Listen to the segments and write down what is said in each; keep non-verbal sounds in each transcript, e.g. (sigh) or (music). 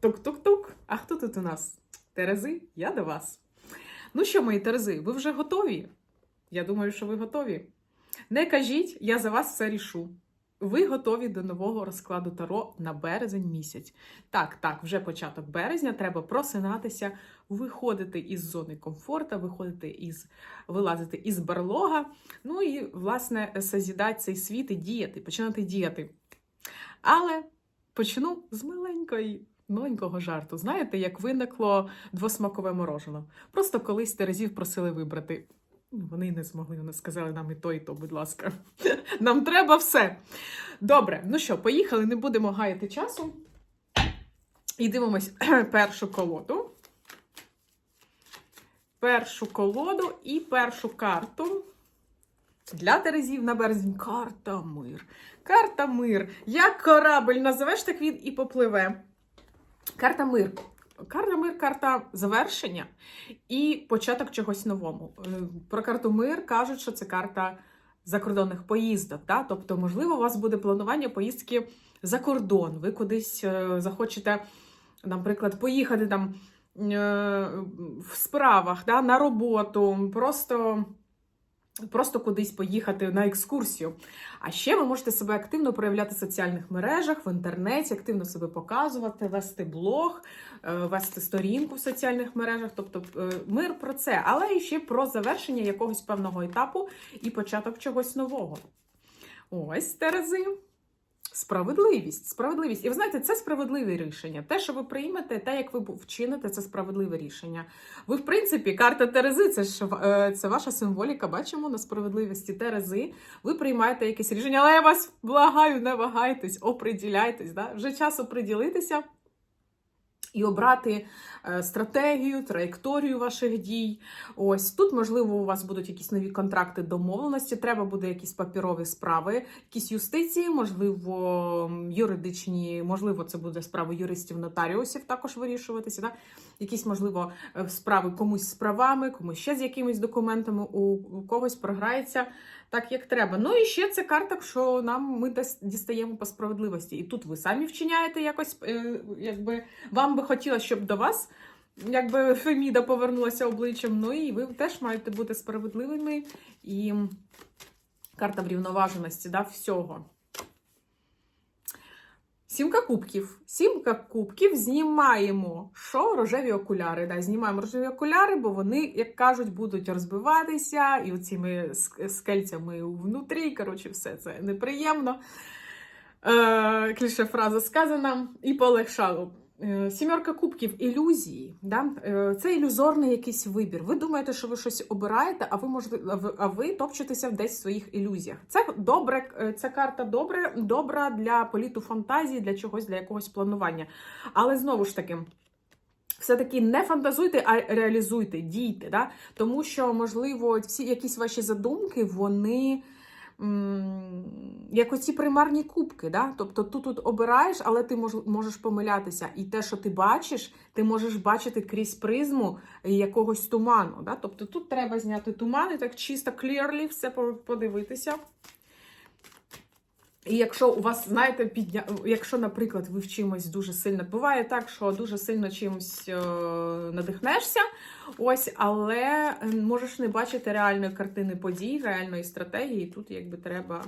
Тук-тук-тук. А хто тут у нас? Терези, я до вас. Ну що, мої Терези, ви вже готові? Я думаю, що ви готові. Не кажіть, я за вас все рішу. Ви готові до нового розкладу Таро на березень місяць. Так, так, вже початок березня, треба просинатися, виходити із зони комфорту, виходити із, вилазити із барлога. Ну і, власне, созідати цей світ і діяти, починати діяти. Але почну з маленької. Маленького жарту. Знаєте, як виникло двосмакове морожено? Просто колись Терезів просили вибрати. Ну, Вони не змогли, вони сказали нам і то, і то, будь ласка. (laughs) Нам треба все. Добре, ну що, поїхали, не будемо гаяти часу. І дивимось (clears throat) першу колоду. Першу колоду і першу карту. Для Терезів на березень карта мир. Карта мир. Як корабль називеш, так він і попливе. Карта мир. Карта мир, карта завершення і початок чогось новому. Е, Про карту мир кажуть, що це карта закордонних поїздок. Да? Тобто, можливо, у вас буде планування поїздки за кордон. Ви кудись е, захочете, наприклад, поїхати там е, в справах, да? на роботу, просто. Просто кудись поїхати на екскурсію. А ще ви можете себе активно проявляти в соціальних мережах, в інтернеті, активно себе показувати, вести блог, е, вести сторінку в соціальних мережах. Тобто е, мир про це, але і ще про завершення якогось певного етапу і початок чогось нового. Ось Терези. Справедливість, справедливість. І ви знаєте, це справедливе рішення. Те, що ви приймете, те, як ви вчините, це справедливе рішення. Ви, в принципі, карта Терези, це ж е, це ваша символіка. Бачимо на справедливості Терези. Ви приймаєте якесь рішення, але я вас благаю, не вагайтесь, оприділяйтесь. Да? Вже час оприділитися. І обрати е, стратегію, траєкторію ваших дій. Ось тут, можливо, у вас будуть якісь нові контракти домовленості. Треба буде якісь папірові справи, якісь юстиції, можливо, юридичні, можливо, це буде справи юристів, нотаріусів також вирішуватися. Да? Якісь, можливо, е, справи комусь з правами, комусь ще з якимись документами, у когось програється так, як треба. Ну і ще це карта, що нам ми дістаємо по справедливості. І тут ви самі вчиняєте якось, е, якби вам би хотілося, щоб до вас. Якби Феміда повернулася обличчям, ну і ви теж маєте бути справедливими. І карта врівноваженості, да, всього. Сімка кубків. Сімка кубків знімаємо що? Рожеві окуляри. Да, знімаємо рожеві окуляри, бо вони, як кажуть, будуть розбиватися і оціми скельцями внутрі. Коротше, все це неприємно. Е, кліше фраза сказана і полегшало. Е, Сімерка кубків ілюзії. Да? Е, Це ілюзорний якийсь вибір. Ви думаєте, що ви щось обираєте, а ви можете, а ви- топчетеся десь в своїх ілюзіях. Це добре, е, ця карта добре, добра для політу фантазії, для чогось, для якогось планування. Але знову ж таки. Все-таки не фантазуйте, а реалізуйте, дійте. Да? Тому що, можливо, всі якісь ваші задумки, вони як оці примарні кубки. Да? Тобто ти тут обираєш, але ти можеш помилятися. І те, що ти бачиш, ти можеш бачити крізь призму якогось туману. Да? Тобто тут треба зняти туман і так чисто, clearly все подивитися. І якщо у вас, знаєте, підня... якщо, наприклад, ви в чимось дуже сильно буває так, що дуже сильно чимось е... надихнешся, ось, але можеш не бачити реальної картини подій, реальної стратегії. Тут якби треба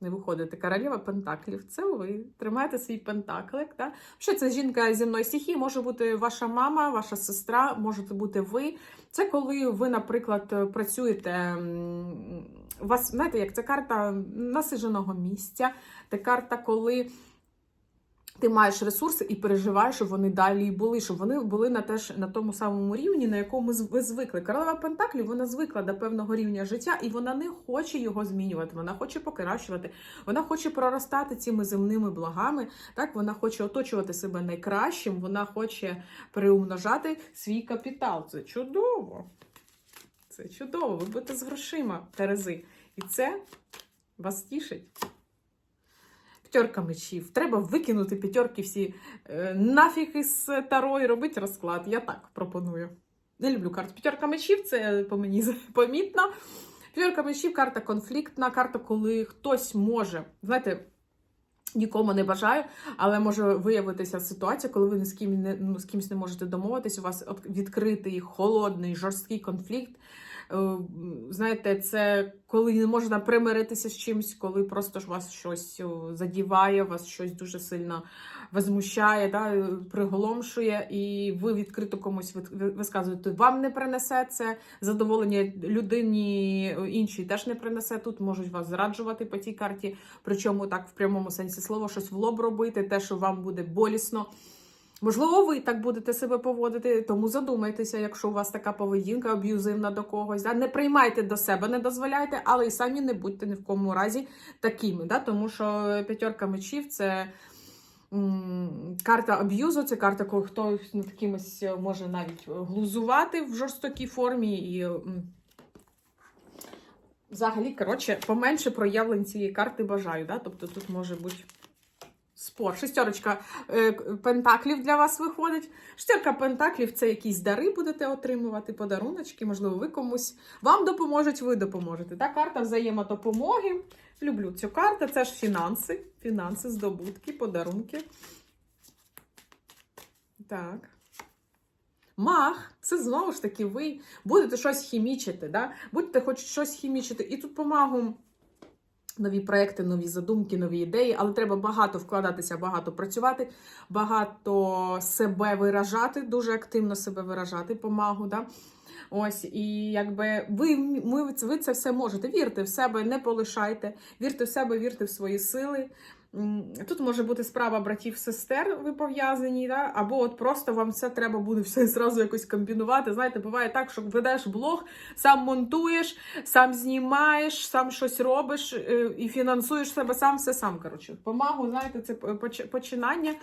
не виходити. Королева Пентаклів, це ви. Тримайте свій пентаклик. Да? Що це жінка земної стихії, може бути ваша мама, ваша сестра, можете бути ви. Це коли ви, наприклад, працюєте. У вас, знаєте, як це карта насиженого місця, це карта, коли ти маєш ресурси і переживаєш, щоб вони далі були, щоб вони були на теж на тому самому рівні, на якому ви звикли. Королева Пентаклів вона звикла до певного рівня життя, і вона не хоче його змінювати. Вона хоче покращувати, вона хоче проростати цими земними благами. Так, вона хоче оточувати себе найкращим, вона хоче приумножати свій капітал. Це чудово. Це чудово. Ви будете з грошима, Терези. І це вас тішить. П'ятерка мечів. Треба викинути п'ятерки всі е, нафіг із таро і робити розклад. Я так пропоную. Не люблю карту. П'ятерка мечів, це по мені помітно. П'ятерка мечів карта конфліктна, карта, коли хтось може. Знаєте, Нікому не бажаю, але може виявитися ситуація, коли ви ні з ким не ну, з кимсь не можете домовитись. У вас відкритий, холодний, жорсткий конфлікт. Е, Знаєте, це коли не можна примиритися з чимось, коли просто ж вас щось задіває, вас щось дуже сильно возмущає, да, е, приголомшує, і ви відкрито комусь ви- ви- висказуєте, вам не принесе це задоволення людині е, іншій теж не принесе. Тут можуть вас зраджувати по цій карті, причому так в прямому сенсі слова, щось в лоб робити, те, що вам буде болісно. Можливо, ви так будете себе поводити, тому задумайтеся, якщо у вас така поведінка аб'юзивна до когось. Да? Не приймайте до себе, не дозволяйте, але і самі не будьте ні в кому разі такими. Да? Тому що п'ятерка мечів це м, карта аб'юзу, це карта, коли хтось над кимось може навіть глузувати в жорстокій формі. І, м, Взагалі, коротше, поменше проявлень цієї карти бажаю. Да? Тобто тут може бути спор. Шестерочка е, пентаклів для вас виходить. Шестерка пентаклів це якісь дари будете отримувати, подаруночки, можливо, ви комусь вам допоможуть, ви допоможете. Та карта взаємодопомоги. Люблю цю карту. Це ж фінанси, фінанси, здобутки, подарунки. Так. Мах, це знову ж таки ви будете щось хімічити, да? будете хоч щось хімічити. І тут по нові проекти, нові задумки, нові ідеї, але треба багато вкладатися, багато працювати, багато себе виражати, дуже активно себе виражати помагу. Да? Ось, і якби ви, ми, ви це все можете. Вірте в себе, не полишайте, вірте в себе, вірте в свої сили. Тут може бути справа братів-сестер, ви пов'язані, да? або от просто вам все треба буде все зразу якось комбінувати. Знаєте, буває так, що ведеш блог, сам монтуєш, сам знімаєш, сам щось робиш е, і фінансуєш себе сам, все сам. Коротше, помагу, знаєте, це починання.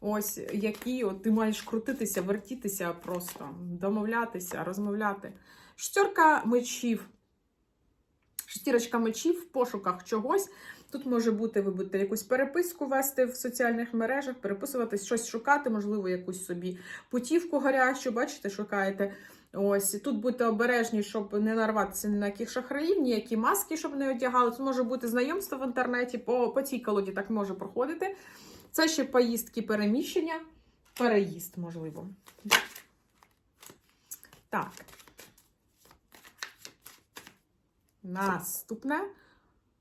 Ось які от ти маєш крутитися, вертітися просто, домовлятися, розмовляти. Шестерка мечів. Шестірочка мечів в пошуках чогось. Тут може бути, ви будете якусь переписку вести в соціальних мережах, переписуватись, щось шукати, можливо, якусь собі путівку гарячу, бачите, шукаєте. Ось тут будьте обережні, щоб не нарватися ні на яких шахраїв, ніякі маски, щоб не одягали. Тут може бути знайомство в інтернеті, по, по цій колоді так може проходити. Це ще поїздки, переміщення, переїзд, можливо. Так. Наступне.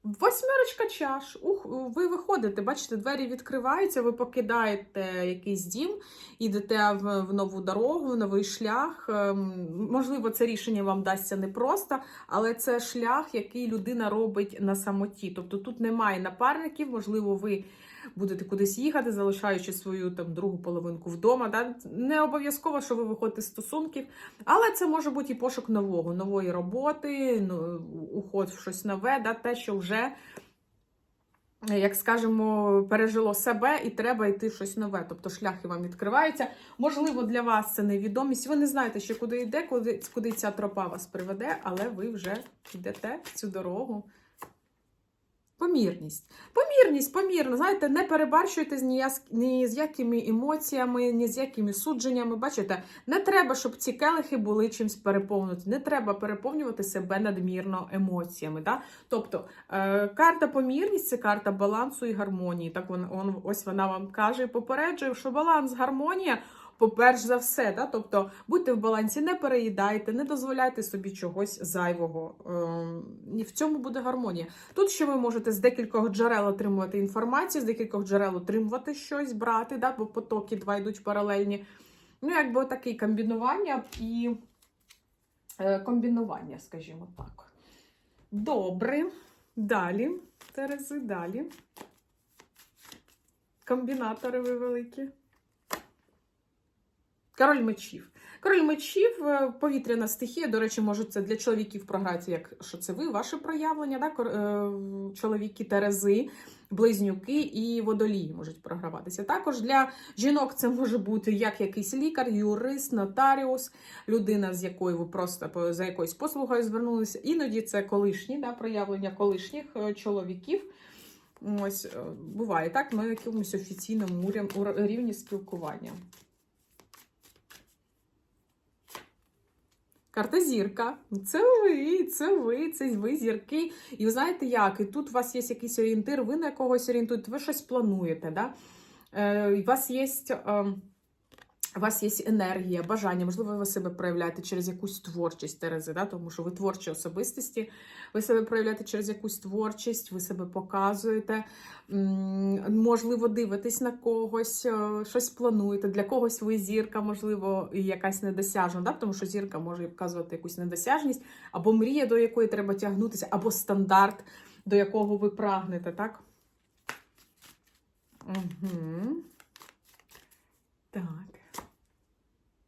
Восьмерочка чаш. Ух, ви виходите, бачите, двері відкриваються, ви покидаєте якийсь дім, йдете в, в нову дорогу, в новий шлях. Ем, Можливо, це рішення вам дасться непросто, але це шлях, який людина робить на самоті. Тобто тут немає напарників, можливо, ви будете кудись їхати, залишаючи свою там другу половинку вдома. Да? Не обов'язково, що ви виходите з стосунків, але це може бути і пошук нового, нової роботи, ну, уход в щось нове, да? те, що вже, як скажемо, пережило себе і треба йти в щось нове. Тобто шляхи вам відкриваються. Можливо, для вас це невідомість. Ви не знаєте, ще куди йде, куди, куди ця тропа вас приведе, але ви вже йдете цю дорогу. Помірність. Помірність, помірно. Знаєте, не перебарщуйте ні, з якими емоціями, ні з якими судженнями. Бачите, не треба, щоб ці келихи були чимось переповнені. Не треба переповнювати себе надмірно емоціями. Да? Тобто е, карта помірність це карта балансу і гармонії. Так вон, он, ось вона вам каже і попереджує, що баланс, гармонія. Поперш за все, да? тобто будьте в балансі, не переїдайте, не дозволяйте собі чогось зайвого. Ем, і в цьому буде гармонія. Тут ще ви можете з декількох джерел отримувати інформацію, з декількох джерел отримувати щось, брати, да? бо потоки два йдуть паралельні. Ну, якби таке комбінування і е, комбінування, скажімо так. Добре. Далі. Терези, далі. Комбінатори ви великі. Король мечів. Король мечів, е, повітряна стихія. До речі, може, це для чоловіків програти, як що це ви, ваше проявлення, да? Е, чоловіки Терези, близнюки і водолії можуть програватися. Також для жінок це може бути як якийсь лікар, юрист, нотаріус, людина, з якою ви просто за якоюсь послугою звернулися. Іноді це колишні да? проявлення колишніх е, чоловіків. Ось буває так на якомусь офіційному рівні спілкування. Карта зірка. Це ви, це ви, це ви зірки. І ви знаєте як? І тут у вас є якийсь орієнтир, ви на когось орієнтуєте, ви щось плануєте. Да? Е, у вас є. Е, у вас є енергія, бажання, можливо, ви себе проявляєте через якусь творчість Терези, да? тому що ви творчі особистості, ви себе проявляєте через якусь творчість, ви себе показуєте, можливо, дивитесь на когось, е, щось плануєте. Для когось ви зірка, можливо, якась недосяжна, да? тому що зірка може вказувати якусь недосяжність, або мрія, до якої треба тягнутися, або стандарт, до якого ви прагнете, так? Угу. Так.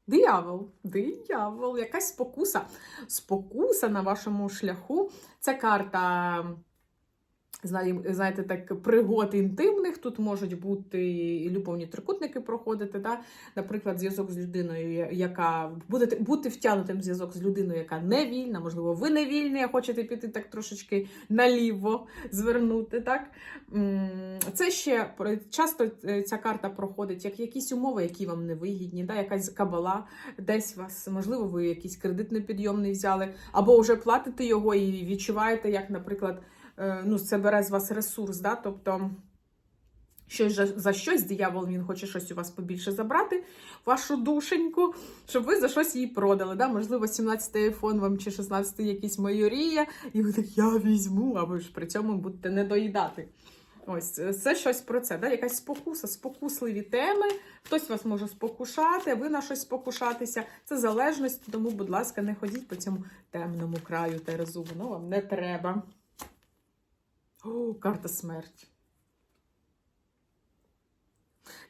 Диявол, диявол, якась спокуса. Спокуса на вашому шляху. Це карта, знаєте, так, пригод інтимних. Тут можуть бути і любовні трикутники проходити. Да? Наприклад, зв'язок з людиною, яка будете бути втягнутим зв'язок з людиною, яка не вільна, можливо, ви не вільні, а хочете піти так трошечки наліво звернути. Так? Це ще часто е, ця карта проходить як якісь умови, які вам не вигідні, да? якась кабала десь вас, можливо, ви якийсь кредит непідйомний взяли, або вже платите його і відчуваєте, як, наприклад, ну, це бере з вас ресурс, да? тобто. Щось за, щось диявол він хоче щось у вас побільше забрати, вашу душеньку, щоб ви за щось її продали. Да? Можливо, 17-й айфон вам чи 16-й якийсь майорія, і ви так я візьму, а ви ж при цьому будете не доїдати. Ось це- це щось про це. Да? Якась спокуса, спокусливі теми. Хтось вас може спокушати, ви на щось спокушатися. Це залежність, тому, будь ласка, не ходіть по цьому темному краю Терезу. Воно вам не треба. О, (gasps) карта смерть.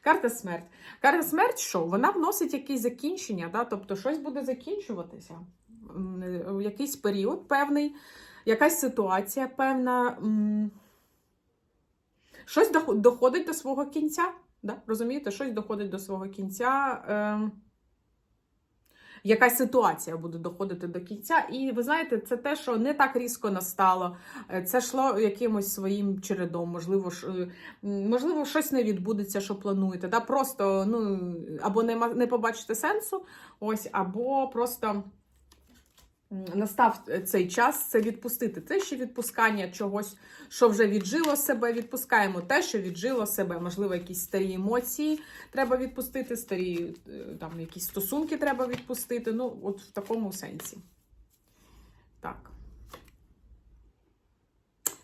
Карта смерть. Карта смерть що? Вона вносить якісь закінчення, да? тобто щось буде закінчуватися. Е, Якийсь період певний, якась ситуація певна. Щось доходить до свого кінця. Да? Розумієте, щось доходить до свого кінця. Ем, якась ситуація буде доходити до кінця. І ви знаєте, це те, що не так різко настало. Е, Це йшло якимось своїм чередом. Можливо, е, можливо, щось не відбудеться, що плануєте. Да? Просто ну, або не побачите сенсу, ось, або просто. Настав цей час це відпустити. Це ще відпускання чогось, що вже віджило себе. Відпускаємо те, що віджило себе. Можливо, якісь старі емоції треба відпустити, старі е, там якісь стосунки треба відпустити. Ну, от в такому сенсі. Так.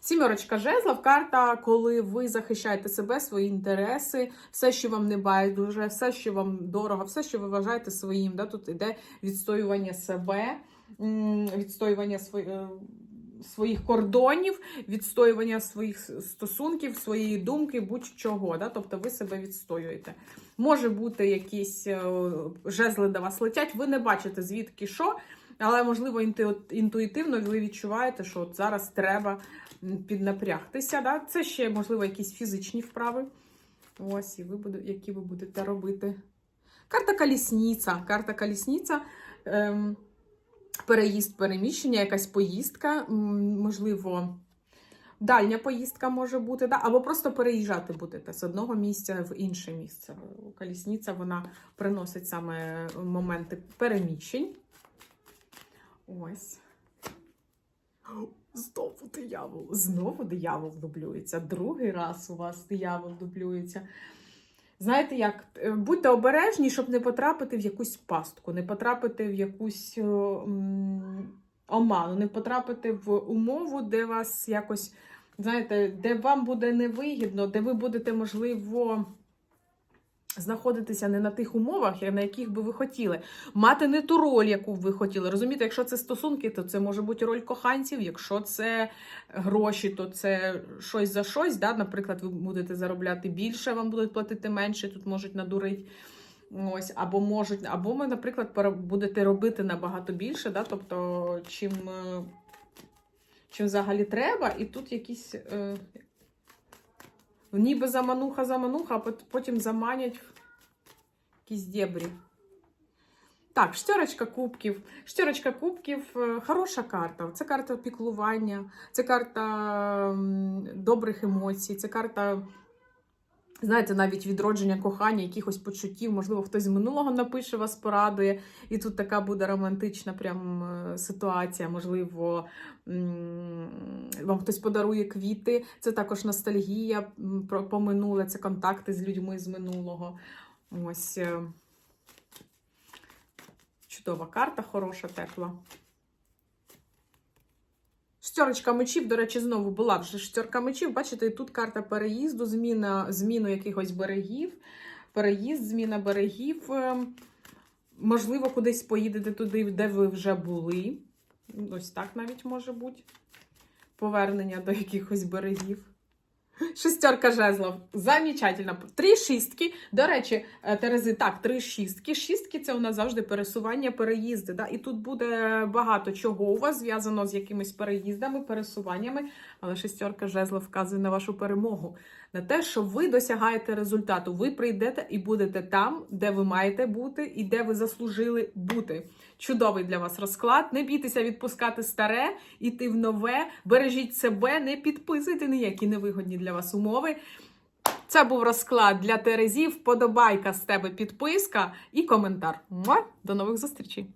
Сімерочка жезлов, карта, коли ви захищаєте себе, свої інтереси, все, що вам не байдуже, все, що вам дорого, все, що ви вважаєте своїм. Да? Тут іде відстоювання себе, відстоювання е, своїх кордонів, відстоювання своїх стосунків, своєї думки, будь-чого. Да? Тобто ви себе відстоюєте. Може бути якісь е, жезли до вас летять, ви не бачите звідки що, але можливо інту- інтуїтивно ви відчуваєте, що от зараз треба піднапрягтися. Да? Це ще, можливо, якісь фізичні вправи. Ось, і ви буде, які ви будете робити. Карта колісниця. Карта колісниця. Ем, переїзд, переміщення, якась поїздка, можливо, дальня поїздка може бути, да? або просто переїжджати будете з одного місця в інше місце. Колісниця вона приносить саме моменти переміщень. Ось. (gasps) Знову диявол. Знову диявол дублюється. Другий раз у вас диявол дублюється. Знаєте, як Е, будьте обережні, щоб не потрапити в якусь пастку, не потрапити в якусь е, оману, не потрапити в умову, де вас якось, знаєте, де вам буде невигідно, де ви будете, можливо, знаходитися не на тих умовах, на яких би ви хотіли, мати не ту роль, яку б ви хотіли. Розумієте, якщо це стосунки, то це може бути роль коханців. Якщо це гроші, то це щось за щось. Да? Наприклад, ви будете заробляти більше, вам будуть платити менше, тут можуть надурити. Ось, або можуть, або ви, наприклад, будете робити набагато більше, да? тобто, чим, е, чим взагалі треба, і тут якісь е, ніби замануха, замануха, а потім заманять якісь дєбрі. Так, щорочка кубків. Щорочка кубків е, хороша карта. Це карта піклування, це карта добрих емоцій, це карта Знаєте, навіть відродження кохання, якихось почуттів, можливо, хтось з минулого напише, вас порадує, і тут така буде романтична прям е, ситуація. Можливо, вам хтось подарує квіти. Це також ностальгія по минуле, це контакти з людьми з минулого. Ось е, чудова карта, хороша, тепла. Штерочка мечів, до речі, знову була вже штерка мечів. Бачите, тут карта переїзду, зміна, зміну якихось берегів, переїзд, зміна берегів. Ем, Можливо, кудись поїдете туди, де ви вже були. Ось так навіть може бути. Повернення до якихось берегів. Шестерка жезлов. Замечательно. Три шістки. До речі, е, Терези, так, три шістки. Шістки це у нас завжди пересування, переїзди. Да? І тут буде багато чого у вас зв'язано з якимись переїздами, пересуваннями. Але шестерка жезлов вказує на вашу перемогу. На те, що ви досягаєте результату. Ви прийдете і будете там, де ви маєте бути, і де ви заслужили бути. Чудовий для вас розклад. Не бійтеся відпускати старе, іти в нове. Бережіть себе, не підписуйте ніякі невигодні для вас умови. Це був розклад для Терезів. Подобайка з тебе підписка і коментар. До нових зустрічей!